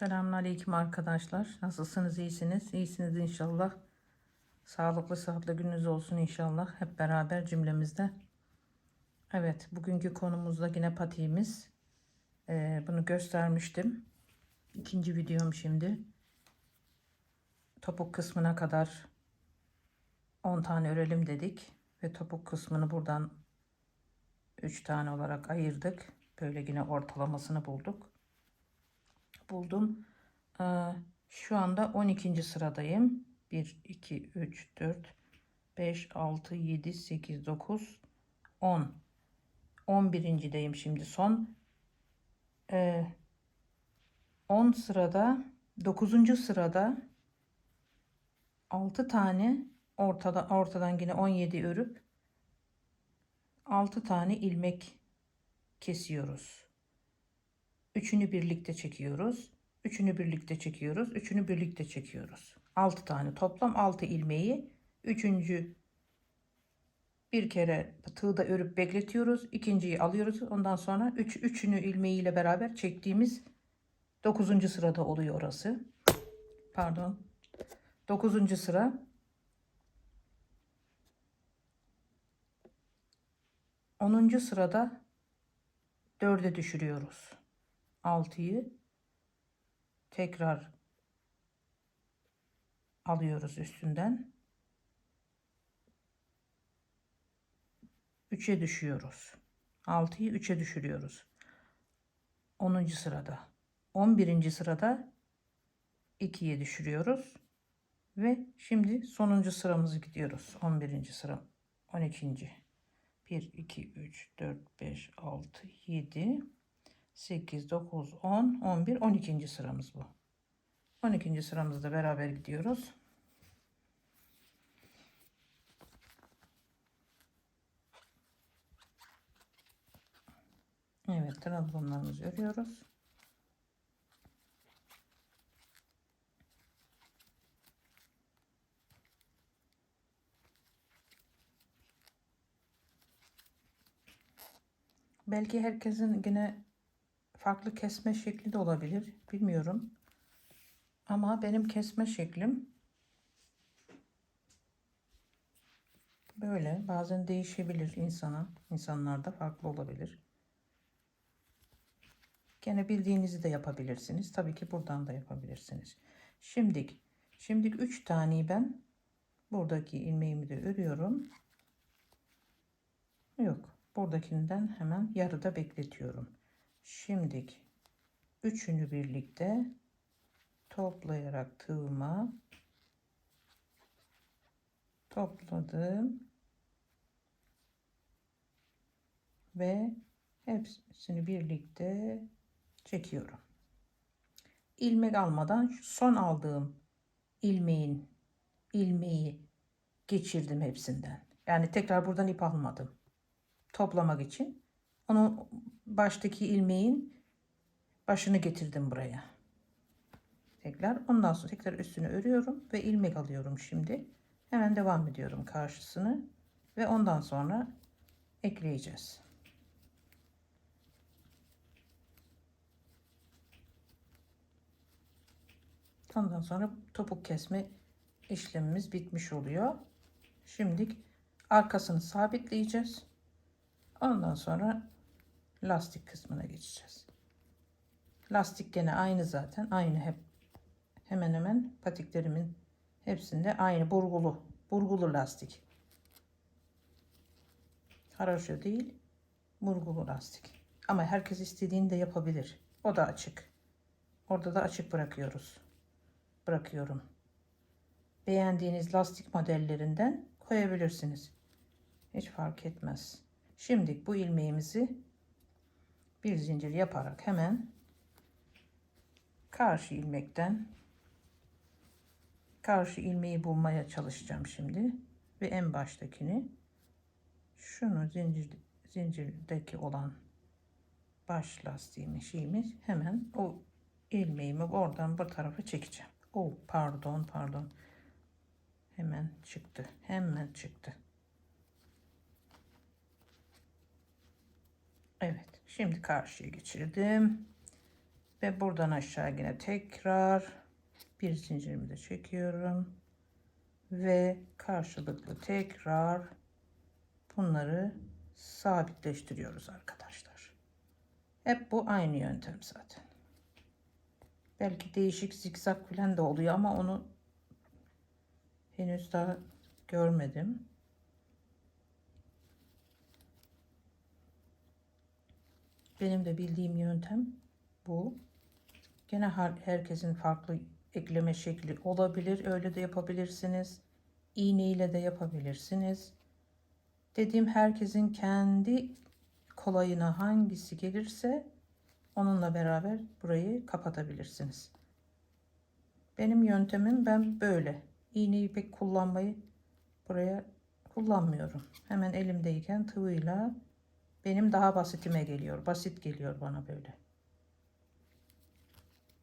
Selamünaleyküm arkadaşlar. Nasılsınız? İyisiniz? İyisiniz inşallah. Sağlıklı sıhhatli gününüz olsun inşallah. Hep beraber cümlemizde. Evet, bugünkü konumuzda yine patiğimiz. Ee, bunu göstermiştim. İkinci videom şimdi. Topuk kısmına kadar 10 tane örelim dedik. Ve topuk kısmını buradan 3 tane olarak ayırdık. Böyle yine ortalamasını bulduk buldum. Ee, şu anda 12. sıradayım. 1, 2, 3, 4, 5, 6, 7, 8, 9, 10. 11. deyim şimdi son. Ee, 10 sırada 9. sırada 6 tane ortada ortadan yine 17 örüp 6 tane ilmek kesiyoruz. Üçünü birlikte çekiyoruz. Üçünü birlikte çekiyoruz. Üçünü birlikte çekiyoruz. 6 tane toplam 6 ilmeği üçüncü bir kere tığda örüp bekletiyoruz. İkinciyi alıyoruz. Ondan sonra üç, üçünü ilmeğiyle beraber çektiğimiz 9. sırada oluyor orası. Pardon. 9. sıra. Onuncu sırada dörde düşürüyoruz. 6'yı tekrar alıyoruz üstünden. 3'e düşüyoruz. 6'yı 3'e düşürüyoruz. 10. sırada. 11. sırada 2'ye düşürüyoruz. Ve şimdi sonuncu sıramızı gidiyoruz. 11. sıra. 12. 1, 2, 3, 4, 5, 6, 7, 8, 9, 10, 11, 12. sıramız bu. 12. sıramızda beraber gidiyoruz. Evet, trabzonlarımızı örüyoruz. Belki herkesin yine farklı kesme şekli de olabilir. Bilmiyorum. Ama benim kesme şeklim böyle. Bazen değişebilir insana. İnsanlarda farklı olabilir. Gene bildiğinizi de yapabilirsiniz. Tabii ki buradan da yapabilirsiniz. Şimdilik, şimdilik 3 taneyi ben buradaki ilmeğimi de örüyorum. Yok. Buradakinden hemen yarıda bekletiyorum. Şimdilik üçünü birlikte toplayarak tığıma topladım ve hepsini birlikte çekiyorum. ilmek almadan son aldığım ilmeğin ilmeği geçirdim hepsinden. Yani tekrar buradan ip almadım. Toplamak için. Onu baştaki ilmeğin başını getirdim buraya. Tekrar ondan sonra tekrar üstünü örüyorum ve ilmek alıyorum şimdi. Hemen devam ediyorum karşısını ve ondan sonra ekleyeceğiz. Ondan sonra topuk kesme işlemimiz bitmiş oluyor. Şimdi arkasını sabitleyeceğiz. Ondan sonra lastik kısmına geçeceğiz. Lastik gene aynı zaten. Aynı hep hemen hemen patiklerimin hepsinde aynı burgulu. Burgulu lastik. Haraşo değil. Burgulu lastik. Ama herkes istediğini de yapabilir. O da açık. Orada da açık bırakıyoruz. Bırakıyorum. Beğendiğiniz lastik modellerinden koyabilirsiniz. Hiç fark etmez. Şimdi bu ilmeğimizi bir zincir yaparak hemen karşı ilmekten karşı ilmeği bulmaya çalışacağım şimdi ve en baştakini şunu zincir zincirdeki olan baş lastiğimi şeyimi hemen o ilmeğimi oradan bu tarafa çekeceğim. Oh pardon pardon. Hemen çıktı. Hemen çıktı. Evet. Şimdi karşıya geçirdim. Ve buradan aşağı yine tekrar bir zincirimi de çekiyorum. Ve karşılıklı tekrar bunları sabitleştiriyoruz arkadaşlar. Hep bu aynı yöntem zaten. Belki değişik zikzak falan da oluyor ama onu henüz daha görmedim. Benim de bildiğim yöntem bu. Gene her- herkesin farklı ekleme şekli olabilir. Öyle de yapabilirsiniz. İğne ile de yapabilirsiniz. Dediğim herkesin kendi kolayına hangisi gelirse onunla beraber burayı kapatabilirsiniz. Benim yöntemim ben böyle. İğneyi pek kullanmayı buraya kullanmıyorum. Hemen elimdeyken tığıyla benim daha basitime geliyor. Basit geliyor bana böyle.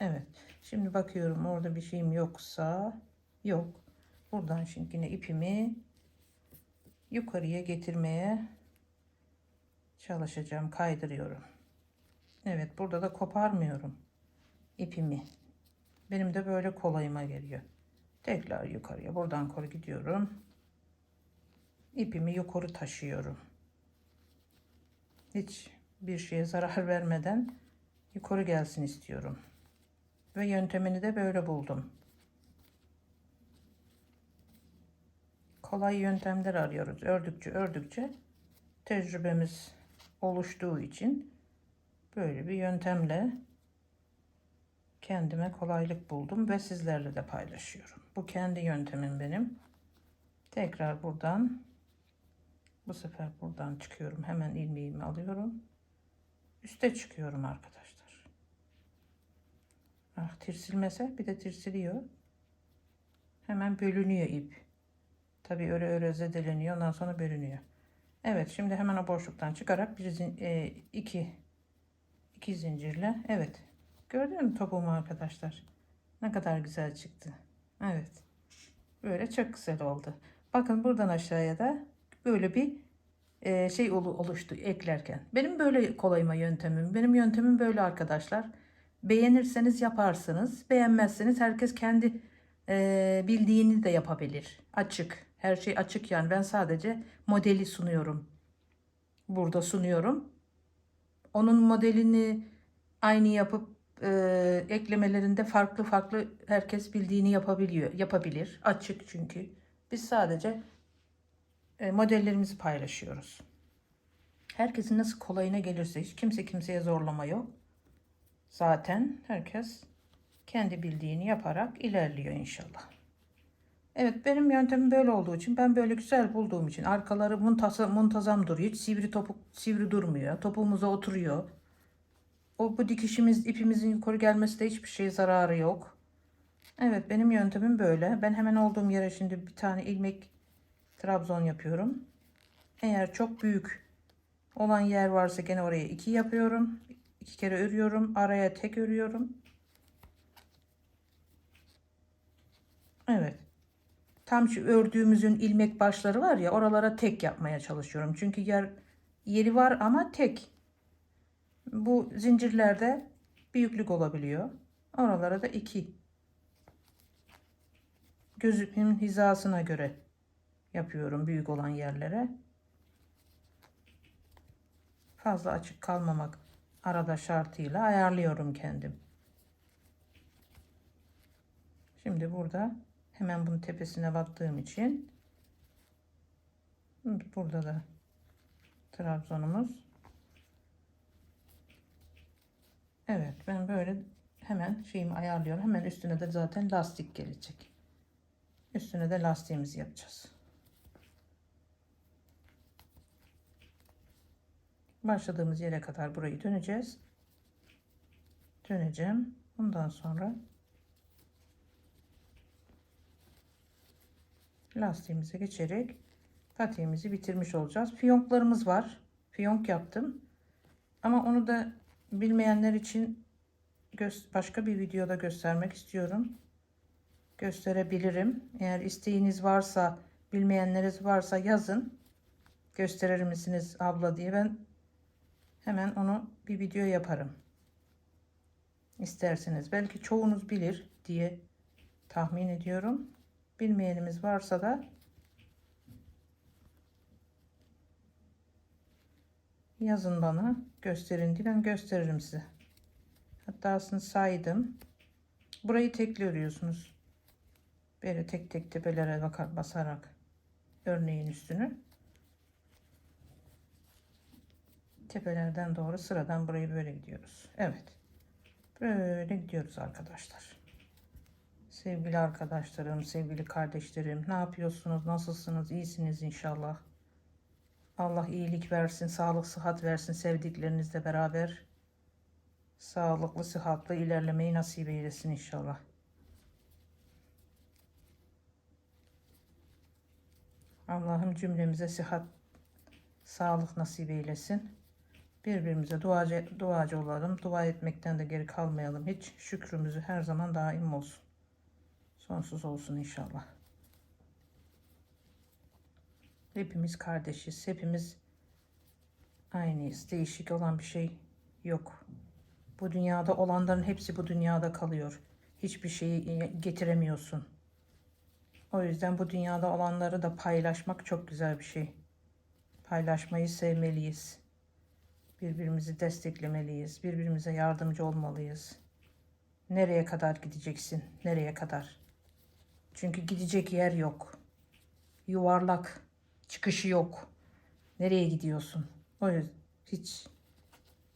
Evet. Şimdi bakıyorum orada bir şeyim yoksa yok. Buradan şimdi yine ipimi yukarıya getirmeye çalışacağım. Kaydırıyorum. Evet burada da koparmıyorum ipimi. Benim de böyle kolayıma geliyor. Tekrar yukarıya buradan koru gidiyorum. İpimi yukarı taşıyorum. Hiç bir şeye zarar vermeden yukarı gelsin istiyorum. Ve yöntemini de böyle buldum. Kolay yöntemler arıyoruz. Ördükçe ördükçe tecrübemiz oluştuğu için böyle bir yöntemle kendime kolaylık buldum ve sizlerle de paylaşıyorum. Bu kendi yöntemim benim. Tekrar buradan bu sefer buradan çıkıyorum. Hemen ilmeğimi alıyorum. Üste çıkıyorum arkadaşlar. Ah tirsilmese bir de tirsiliyor. Hemen bölünüyor ip. Tabii öyle öyle zedeleniyor. Ondan sonra bölünüyor. Evet şimdi hemen o boşluktan çıkarak bir zin, e, iki iki zincirle evet gördün mü topuğumu arkadaşlar ne kadar güzel çıktı evet böyle çok güzel oldu bakın buradan aşağıya da böyle bir e, şey olu- oluştu eklerken benim böyle kolayma yöntemim benim yöntemim böyle arkadaşlar beğenirseniz yaparsınız beğenmezseniz herkes kendi e, bildiğini de yapabilir açık her şey açık yani ben sadece modeli sunuyorum burada sunuyorum onun modelini aynı yapıp e, eklemelerinde farklı farklı herkes bildiğini yapabiliyor. Yapabilir. Açık çünkü. Biz sadece modellerimizi paylaşıyoruz. Herkesin nasıl kolayına gelirse hiç kimse kimseye zorlama yok. Zaten herkes kendi bildiğini yaparak ilerliyor inşallah. Evet benim yöntemim böyle olduğu için ben böyle güzel bulduğum için arkaları muntazam, muntazam duruyor. Hiç sivri topuk sivri durmuyor. Topuğumuza oturuyor. O bu dikişimiz ipimizin yukarı gelmesi de hiçbir şey zararı yok. Evet benim yöntemim böyle. Ben hemen olduğum yere şimdi bir tane ilmek trabzon yapıyorum. Eğer çok büyük olan yer varsa gene oraya iki yapıyorum. İki kere örüyorum. Araya tek örüyorum. Evet. Tam şu ördüğümüzün ilmek başları var ya oralara tek yapmaya çalışıyorum. Çünkü yer yeri var ama tek. Bu zincirlerde büyüklük olabiliyor. Oralara da iki. Gözümün hizasına göre yapıyorum büyük olan yerlere. Fazla açık kalmamak arada şartıyla ayarlıyorum kendim. Şimdi burada hemen bunun tepesine battığım için burada da trabzonumuz Evet ben böyle hemen şeyimi ayarlıyorum. Hemen üstüne de zaten lastik gelecek. Üstüne de lastiğimizi yapacağız. Başladığımız yere kadar burayı döneceğiz. Döneceğim. Bundan sonra lastiğimize geçerek patiğimizi bitirmiş olacağız. Fiyonklarımız var. Fiyonk yaptım. Ama onu da bilmeyenler için başka bir videoda göstermek istiyorum. Gösterebilirim. Eğer isteğiniz varsa, bilmeyenleriniz varsa yazın. Gösterir misiniz abla diye ben hemen onu bir video yaparım. isterseniz. Belki çoğunuz bilir diye tahmin ediyorum. Bilmeyenimiz varsa da yazın bana gösterin diye ben gösteririm size. Hatta aslında saydım. Burayı tekli örüyorsunuz. Böyle tek tek tepelere bakar, basarak örneğin üstünü. Tepelerden doğru sıradan burayı böyle gidiyoruz. Evet. Böyle gidiyoruz arkadaşlar. Sevgili arkadaşlarım, sevgili kardeşlerim, ne yapıyorsunuz? Nasılsınız? İyisiniz inşallah. Allah iyilik versin, sağlık, sıhhat versin sevdiklerinizle beraber. Sağlıklı, sıhhatli ilerlemeyi nasip eylesin inşallah. Allah'ım cümlemize sıhhat, sağlık nasip eylesin. Birbirimize duacı, duacı olalım. Dua etmekten de geri kalmayalım. Hiç şükrümüzü her zaman daim olsun. Sonsuz olsun inşallah. Hepimiz kardeşiz. Hepimiz aynıyız. Değişik olan bir şey yok. Bu dünyada olanların hepsi bu dünyada kalıyor. Hiçbir şeyi getiremiyorsun. O yüzden bu dünyada olanları da paylaşmak çok güzel bir şey. Paylaşmayı sevmeliyiz. Birbirimizi desteklemeliyiz. Birbirimize yardımcı olmalıyız. Nereye kadar gideceksin? Nereye kadar? Çünkü gidecek yer yok. Yuvarlak. Çıkışı yok. Nereye gidiyorsun? O yüzden hiç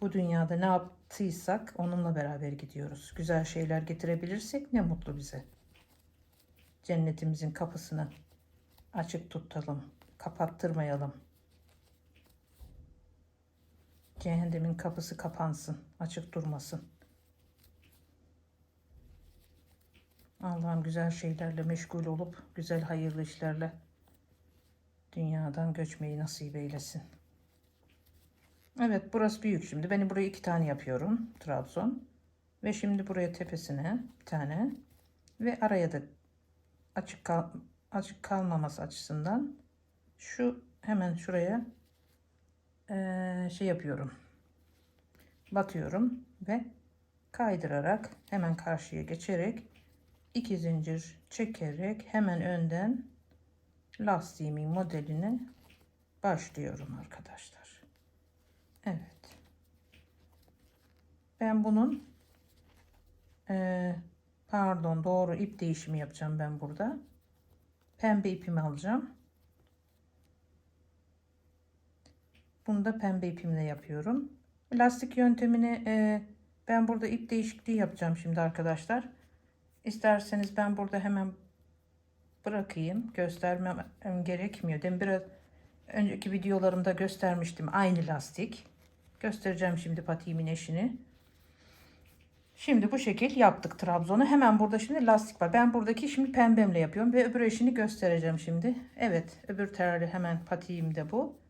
bu dünyada ne yaptıysak onunla beraber gidiyoruz. Güzel şeyler getirebilirsek ne mutlu bize. Cennetimizin kapısını açık tutalım. Kapattırmayalım. Cehennemin kapısı kapansın, açık durmasın. Allah'ım güzel şeylerle meşgul olup güzel hayırlı işlerle dünyadan göçmeyi nasip eylesin. Evet burası büyük şimdi. Benim buraya iki tane yapıyorum. Trabzon. Ve şimdi buraya tepesine bir tane. Ve araya da açık, kal açık kalmaması açısından şu hemen şuraya şey yapıyorum. Batıyorum ve kaydırarak hemen karşıya geçerek iki zincir çekerek hemen önden lastiğimin modelini başlıyorum arkadaşlar. Evet. Ben bunun pardon doğru ip değişimi yapacağım ben burada. Pembe ipimi alacağım. Bunu da pembe ipimle yapıyorum. Lastik yöntemini e, ben burada ip değişikliği yapacağım şimdi arkadaşlar. İsterseniz ben burada hemen bırakayım. Göstermem gerekmiyor. Demin biraz önceki videolarımda göstermiştim. Aynı lastik. Göstereceğim şimdi patiğimin eşini. Şimdi bu şekil yaptık trabzonu. Hemen burada şimdi lastik var. Ben buradaki şimdi pembemle yapıyorum ve öbür eşini göstereceğim şimdi. Evet öbür terli hemen patiğim de bu.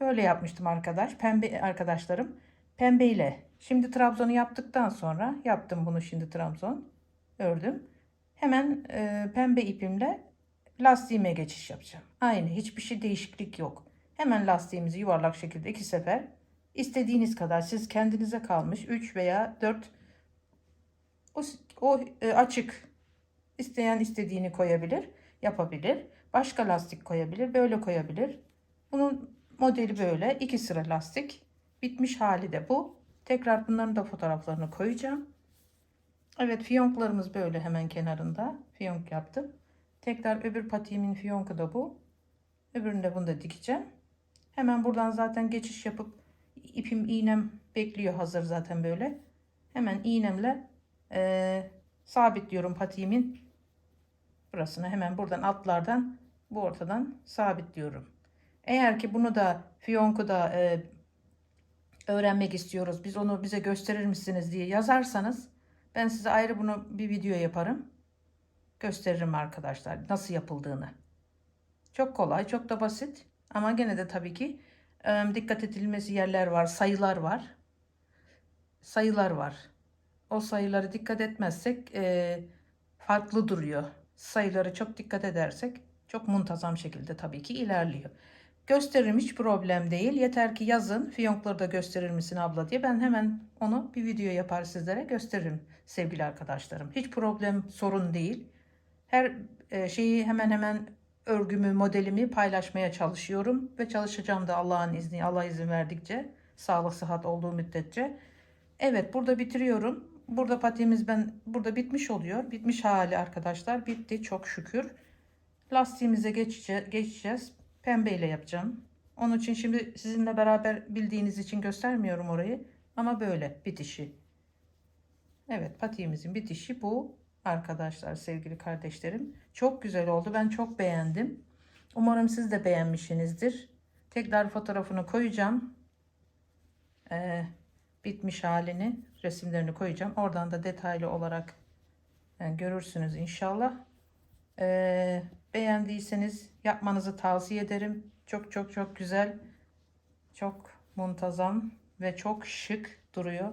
Böyle yapmıştım arkadaş. Pembe arkadaşlarım. Pembe ile. Şimdi trabzonu yaptıktan sonra yaptım bunu şimdi trabzon. Ördüm. Hemen e, pembe ipimle lastiğime geçiş yapacağım. Aynı hiçbir şey değişiklik yok. Hemen lastiğimizi yuvarlak şekilde iki sefer istediğiniz kadar siz kendinize kalmış 3 veya 4 o, o e, açık isteyen istediğini koyabilir yapabilir. Başka lastik koyabilir böyle koyabilir. Bunun modeli böyle iki sıra lastik bitmiş hali de bu. Tekrar bunların da fotoğraflarını koyacağım. Evet fiyonklarımız böyle hemen kenarında. Fiyonk yaptım. Tekrar öbür patiğimin fiyonku da bu. Öbürünü de bunu da dikeceğim. Hemen buradan zaten geçiş yapıp ipim iğnem bekliyor hazır zaten böyle. Hemen iğnemle e, sabitliyorum patiğimin burasını. Hemen buradan altlardan bu ortadan sabitliyorum. Eğer ki bunu da fiyonku da e, öğrenmek istiyoruz. Biz onu bize gösterir misiniz diye yazarsanız ben size ayrı bunu bir video yaparım. Gösteririm arkadaşlar nasıl yapıldığını. Çok kolay, çok da basit. Ama gene de tabii ki e, dikkat edilmesi yerler var, sayılar var. Sayılar var. O sayıları dikkat etmezsek e, farklı duruyor. Sayıları çok dikkat edersek çok muntazam şekilde tabii ki ilerliyor. Gösteririm hiç problem değil. Yeter ki yazın fiyonkları da gösterir misin abla diye. Ben hemen Onu bir video yapar sizlere gösteririm sevgili arkadaşlarım. Hiç problem sorun değil. Her e, şeyi hemen hemen örgümü, modelimi paylaşmaya çalışıyorum ve çalışacağım da Allah'ın izni, Allah izin verdikçe, sağlık sıhhat olduğu müddetçe. Evet, burada bitiriyorum. Burada patiğimiz ben burada bitmiş oluyor. Bitmiş hali arkadaşlar. Bitti çok şükür. Lastiğimize geçeceğiz. geçeceğiz. Pembe ile yapacağım. Onun için şimdi sizinle beraber bildiğiniz için göstermiyorum orayı. Ama böyle bitişi. Evet patiğimizin bitişi bu arkadaşlar sevgili kardeşlerim. Çok güzel oldu. Ben çok beğendim. Umarım siz de beğenmişsinizdir. Tekrar fotoğrafını koyacağım. Ee, bitmiş halini resimlerini koyacağım. Oradan da detaylı olarak yani görürsünüz inşallah. Ee, beğendiyseniz yapmanızı tavsiye ederim. Çok çok çok güzel. Çok muntazam ve çok şık duruyor.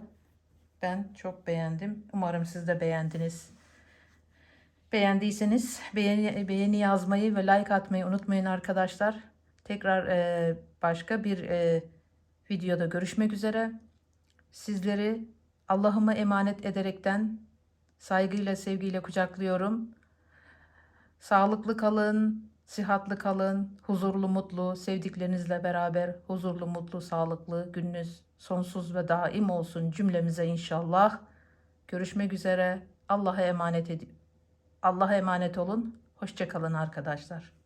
Ben çok beğendim. Umarım siz de beğendiniz. Beğendiyseniz beğeni, beğeni yazmayı ve like atmayı unutmayın arkadaşlar. Tekrar e, başka bir e, videoda görüşmek üzere. Sizleri Allah'ıma emanet ederekten saygıyla sevgiyle kucaklıyorum. Sağlıklı kalın, sıhhatli kalın, huzurlu, mutlu, sevdiklerinizle beraber huzurlu, mutlu, sağlıklı gününüz sonsuz ve daim olsun cümlemize inşallah. Görüşmek üzere. Allah'a emanet edin. Allah'a emanet olun. Hoşça kalın arkadaşlar.